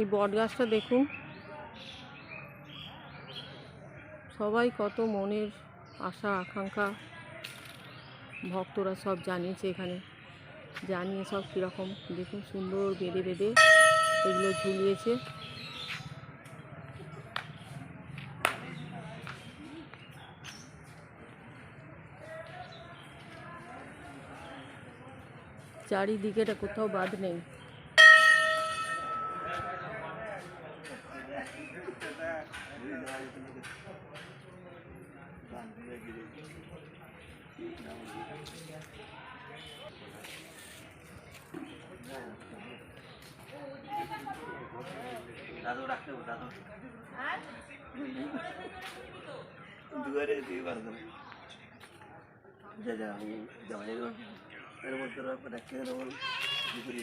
এই বট গাছটা দেখুন। সবাই কত মনের আশা, আকাঙ্ক্ষা। ভক্তরা সব জানিয়েছে এখানে। জানিয়ে সব কীরকম। দেখুন, সুন্দর বেঁধে বেঁধে এগুলো ঝুলিয়েছে। চারিদিকে এটা কোথাও বাদ নেই। দাদু রাখতে হবে দাদু দুয়ারে দিয়ে করে যা যা এর মধ্যে রাখতে দুপুরে